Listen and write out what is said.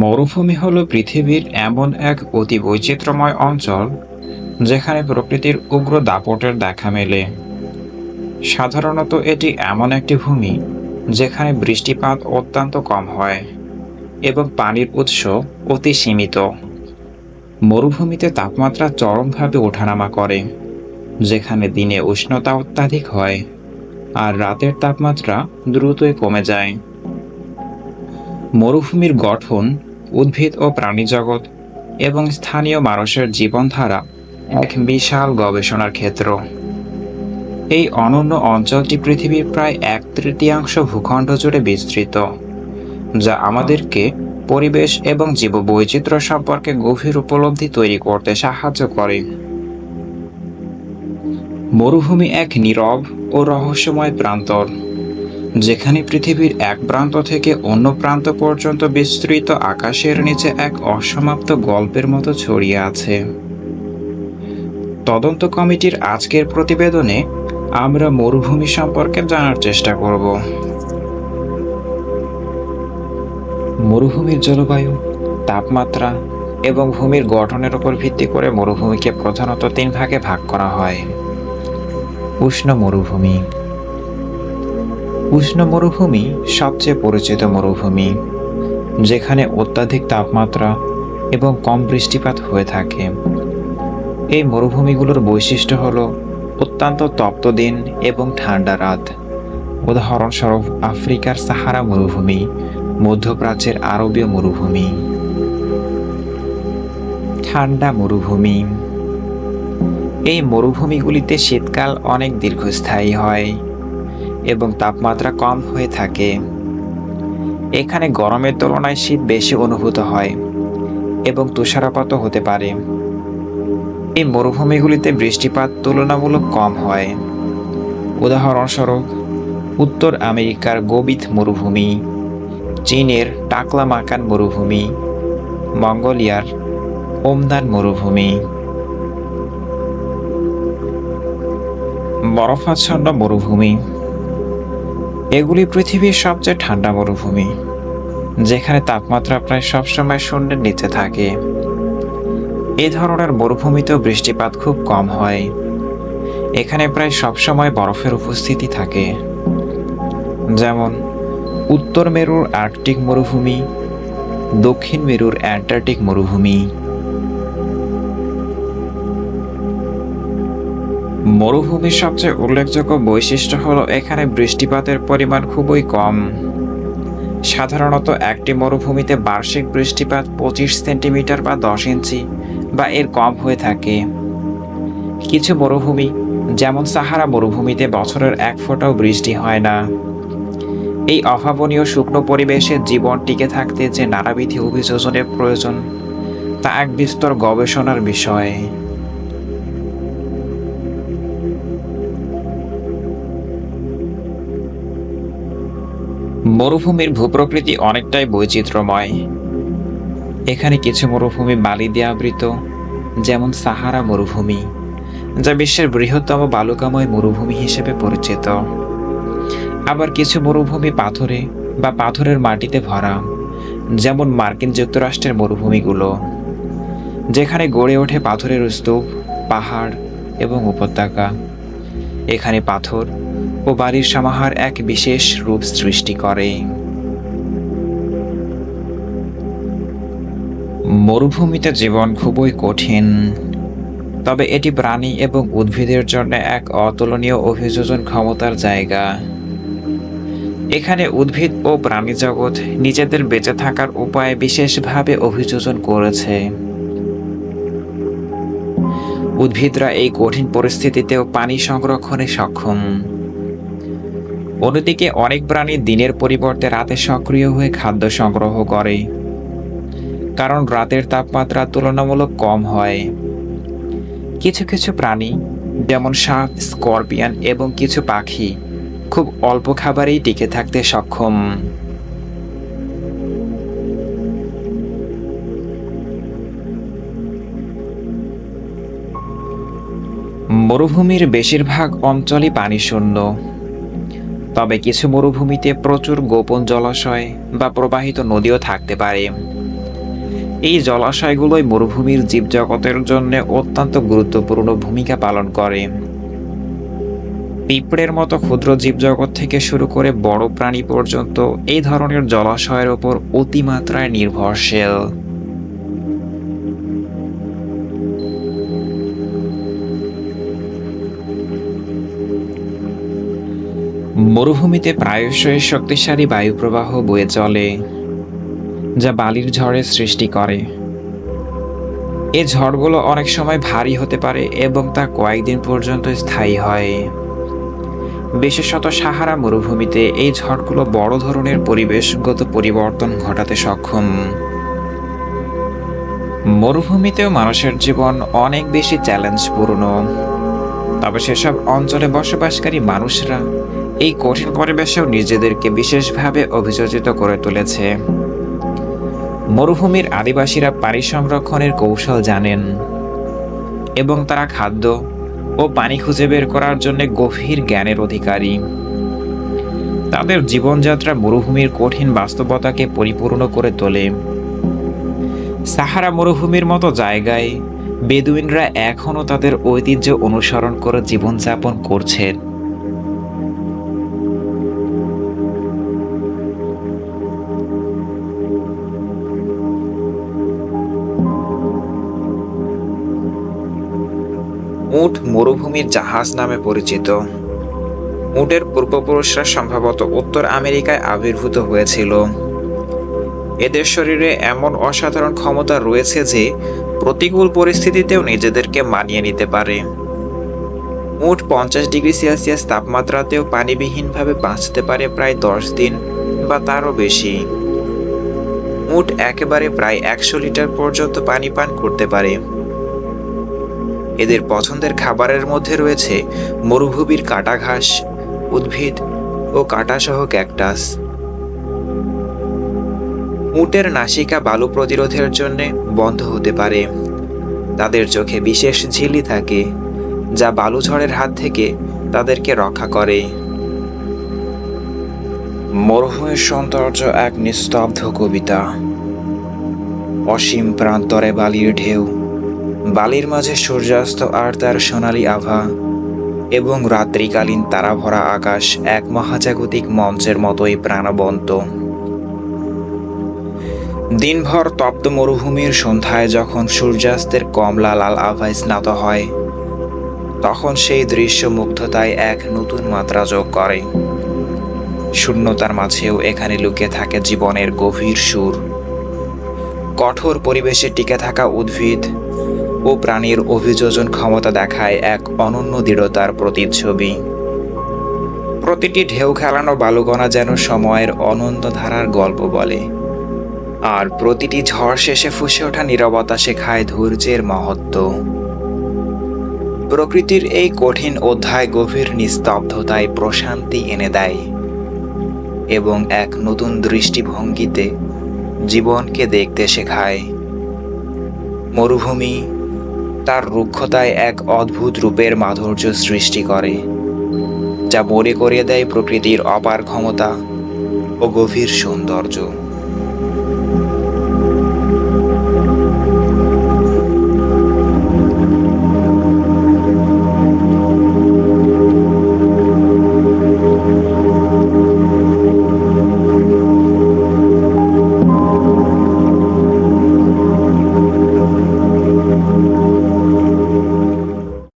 মরুভূমি হল পৃথিবীর এমন এক অতি বৈচিত্র্যময় অঞ্চল, যেখানে প্রকৃতির উগ্র দাপটের দেখা মেলে। সাধারণত এটি এমন একটি ভূমি, যেখানে বৃষ্টিপাত অত্যন্ত কম হয় এবং পানির উৎস অতি সীমিত। মরুভূমিতে তাপমাত্রা চরমভাবে ওঠানামা করে, যেখানে দিনে উষ্ণতা অত্যাধিক হয় আর রাতের তাপমাত্রা দ্রুতই কমে যায়। মরুভূমির গঠন উদ্ভিদ ও প্রাণীজগৎ এবং স্থানীয় মানুষের জীবনধারা এক বিশাল গবেষণার ক্ষেত্র। এই অনন্য অঞ্চলটি পৃথিবীর প্রায় এক তৃতীয়াংশ ভূখণ্ড জুড়ে বিস্তৃত, যা আমাদেরকে পরিবেশ এবং জীববৈচিত্র্য সম্পর্কে গভীর উপলব্ধি তৈরি করতে সাহায্য করে। মরুভূমি এক নীরব ও রহস্যময় প্রান্তর। যেখানে পৃথিবীর এক প্রান্ত থেকে অন্য প্রান্ত পর্যন্ত বিস্তৃত আকাশের নিচে এক অসমাপ্ত গল্পের মতো ছড়িয়ে আছে। তদন্ত কমিটির আজকের প্রতিবেদনে আমরা মরুভূমি সম্পর্কে জানার চেষ্টা করব। মরুভূমির জলবায়ু, তাপমাত্রা এবং ভূমির গঠনের উপর ভিত্তি করে মরুভূমিকে প্রধানত তিন ভাগে ভাগ করা হয়। উষ্ণ মরুভূমি। উষ্ণ মরুভূমি, সবচেয়ে পরিচিত মরুভূমি, যেখানে অত্যাধিক তাপমাত্রা এবং কম বৃষ্টিপাত হয়ে থাকে। এই মরুভূমিগুলোর বৈশিষ্ট্য হল অত্যন্ত তপ্ত দিন এবং ঠান্ডা রাত। উদাহরণস্বরূপ আফ্রিকার সাহারা মরুভূমি, মধ্যপ্রাচ্যের আরবীয় মরুভূমি। ঠান্ডা মরুভূমি। এই মরুভূমিগুলিতে শীতকাল অনেক দীর্ঘস্থায়ী হয়। এবং তাপমাত্রা কম হয়ে থাকে। এখানে গরমের তুলনায় শীত বেশি অনুভূত হয় এবং তুষারপাতও হতে পারে। এই মরুভূমিগুলিতে বৃষ্টিপাত তুলনামূলক কম হয়। উদাহরণস্বরূপ, উত্তর আমেরিকার গোবিত মরুভূমি, চীনের টাকলামাকান মরুভূমি, মঙ্গোলিয়ার ওমদান মরুভূমি। বরফাচ্ছন্ন মরুভূমি। এগুলি পৃথিবীর সবচেয়ে ঠান্ডা মরুভূমি, যেখানে তাপমাত্রা প্রায় সবসময় শূন্যের নিচে থাকে। এ ধরনের মরুভূমিতেও বৃষ্টিপাত খুব কম হয়। এখানে প্রায় সবসময় বরফের উপস্থিতি থাকে। যেমন, উত্তর মেরুর আর্কটিক মরুভূমি, দক্ষিণ মেরুর অ্যান্টার্কটিক মরুভূমি মরুভূমির সবচেয়ে উল্লেখযোগ্য বৈশিষ্ট্য হলো এখানে বৃষ্টিপাতের পরিমাণ খুবই কম। সাধারণত একটি মরুভূমিতে বার্ষিক বৃষ্টিপাত পঁচিশ সেন্টিমিটার বা দশ ইঞ্চি বা এর কম হয়ে থাকে। কিছু মরুভূমি, যেমন সাহারা মরুভূমিতে বছরের এক ফোঁটাও বৃষ্টি হয় না। এই অভাবনীয় শুকনো পরিবেশে জীবন টিকে থাকতে যে নানাবিধি অভিযোজনের প্রয়োজন, তা এক বিস্তর গবেষণার বিষয়। মরুভূমির ভূপ্রকৃতি অনেকটাই বৈচিত্র্যময়। এখানে কিছু মরুভূমি বালি দিয়ে আবৃত, যেমন সাহারা মরুভূমি, যা বিশ্বের বৃহত্তম বালুকাময় মরুভূমি হিসেবে পরিচিত। আবার কিছু মরুভূমি পাথরে বা পাথরের মাটিতে ভরা, যেমন মার্কিন যুক্তরাষ্ট্রের মরুভূমিগুলো, যেখানে গড়ে ওঠে পাথরের স্তূপ, পাহাড় এবং উপত্যকা। এখানে পাথর ও বাড়ির সমাহার এক বিশেষ রূপ সৃষ্টি করে। মরুভূমিতে জীবন খুবই কঠিন, তবে এটি প্রাণী এবং উদ্ভিদের জন্য এক অতুলনীয় অভিযোজন ক্ষমতার জায়গা। এখানে উদ্ভিদ ও প্রাণী জগৎ নিজেদের বেঁচে থাকার উপায় বিশেষভাবে অভিযোজন করেছে। উদ্ভিদরা এই কঠিন পরিস্থিতিতেও পানি সংরক্ষণে সক্ষম। অন্যদিকে অনেক প্রাণী দিনের পরিবর্তে রাতে সক্রিয় হয়ে খাদ্য সংগ্রহ করে। কারণ রাতের তাপমাত্রা তুলনামূলক কম হয়। কিছু কিছু প্রাণী, যেমন সাপ, স্করপিয়ন এবং কিছু পাখি, খুব অল্প খাবারেই টিকে থাকতে সক্ষম। মরুভূমির বেশিরভাগ অঞ্চলই পানিশূন্য। তবে কিছু মরুভূমিতে প্রচুর গোপন জলাশয় বা প্রবাহিত নদীও থাকতে পারে। এই জলাশয়গুলোই মরুভূমির জীবজগতের জন্য অত্যন্ত গুরুত্বপূর্ণ ভূমিকা পালন করে। পিঁপড়ের মতো ক্ষুদ্র জীবজগৎ থেকে শুরু করে বড় প্রাণী পর্যন্ত এই ধরনের জলাশয়ের ওপর অতিমাত্রায় নির্ভরশীল। মরুভূমিতে প্রায়শই শক্তিশালী বায়ুপ্রবাহ বয়ে চলে, যা বালির ঝড়ের সৃষ্টি করে। এই ঝড়গুলো অনেক সময় ভারী হতে পারে এবং তা কয়েকদিন পর্যন্ত স্থায়ী হয়। বিশেষত সাহারা মরুভূমিতে এই ঝড়গুলো বড় ধরনের পরিবেশগত পরিবর্তন ঘটাতে সক্ষম। মরুভূমিতেও মানুষের জীবন অনেক বেশি চ্যালেঞ্জপূর্ণ তবে সেসব অঞ্চলে বসবাসকারী মানুষরা এই কঠিন পরিবেশেও নিজেদেরকে বিশেষভাবে অভিযোজিত করে তুলেছে। মরুভূমির আদিবাসীরা পানি সংরক্ষণের কৌশল জানেন এবং তারা খাদ্য ও পানি খুঁজে বের করার জন্য গভীর জ্ঞানের অধিকারী। তাদের জীবনযাত্রা মরুভূমির কঠিন বাস্তবতাকে পরিপূর্ণ করে তোলে। সাহারা মরুভূমির মতো জায়গায় বেদুইনরা এখনও তাদের ঐতিহ্য অনুসরণ করে জীবনযাপন করছেন উট মরুভূমির জাহাজ নামে পরিচিত। উটের পূর্বপুরুষরা সম্ভবত উত্তর আমেরিকায় আবির্ভূত হয়েছিল। এদের শরীরে এমন অসাধারণ ক্ষমতা রয়েছে যে প্রতিকূল পরিস্থিতিতেও নিজেদেরকে মানিয়ে নিতে পারে। উট পঞ্চাশ ডিগ্রি সেলসিয়াস তাপমাত্রাতেও পানিবিহীনভাবে বাঁচতে পারে প্রায় দশ দিন বা তারও বেশি। উট একেবারে প্রায় একশো লিটার পর্যন্ত পানি পান করতে পারে। এদের পছন্দের খাবারের মধ্যে রয়েছে মরুভূমির কাটা ঘাস উদ্ভিদ ও কাঁটাসহ ক্যাকটাস। উটের নাসিকা বালু প্রতিরোধের জন্য বন্ধ হতে পারে। তাদের চোখে বিশেষ ঝিলি থাকে, যা বালু ঝড়ের হাত থেকে তাদেরকে রক্ষা করে। মরুভূমির সৌন্দর্য এক নিস্তব্ধ কবিতা। অসীম প্রান্তরে বালির ঢেউ বালির মাঝে সূর্যাস্ত আর তার সোনালী আভা, এবং রাত্রিকালীন তারাভরা আকাশ এক মহাজাগতিক মঞ্চের মতোই প্রাণবন্ত। দিনভর তপ্ত মরুভূমির সন্ধ্যায় যখন সূর্যাস্তের কমলা লাল আভায় স্নাত হয়, তখন সেই দৃশ্য মুগ্ধতায় এক নতুন মাত্রা যোগ করে। শূন্যতার মাঝেও এখানে লুকিয়ে থাকে জীবনের গভীর সুর। কঠোর পরিবেশে টিকে থাকা উদ্ভিদ ও প্রাণীর অভিযোজন ক্ষমতা দেখায় এক অনন্য দৃঢ়তার প্রতিচ্ছবি। প্রতিটি ঢেউ খেলানো বালুকণা যেন সময়ের অনন্ত ধারার গল্প বলে। আর প্রতিটি ঝড় শেষে ফুসে ওঠা নীরবতা শেখায় ধৈর্যের মহত্ব। প্রকৃতির এই কঠিন অধ্যায় গভীর নিস্তব্ধতায় প্রশান্তি এনে দেয় এবং এক নতুন দৃষ্টিভঙ্গিতে জীবনকে দেখতে শেখায়। মরুভূমি তার রুক্ষতায় এক অদ্ভুত রূপের মাধুর্য সৃষ্টি করে, যা মনে করিয়ে দেয় প্রকৃতির অপার ক্ষমতা ও গভীর সৌন্দর্য।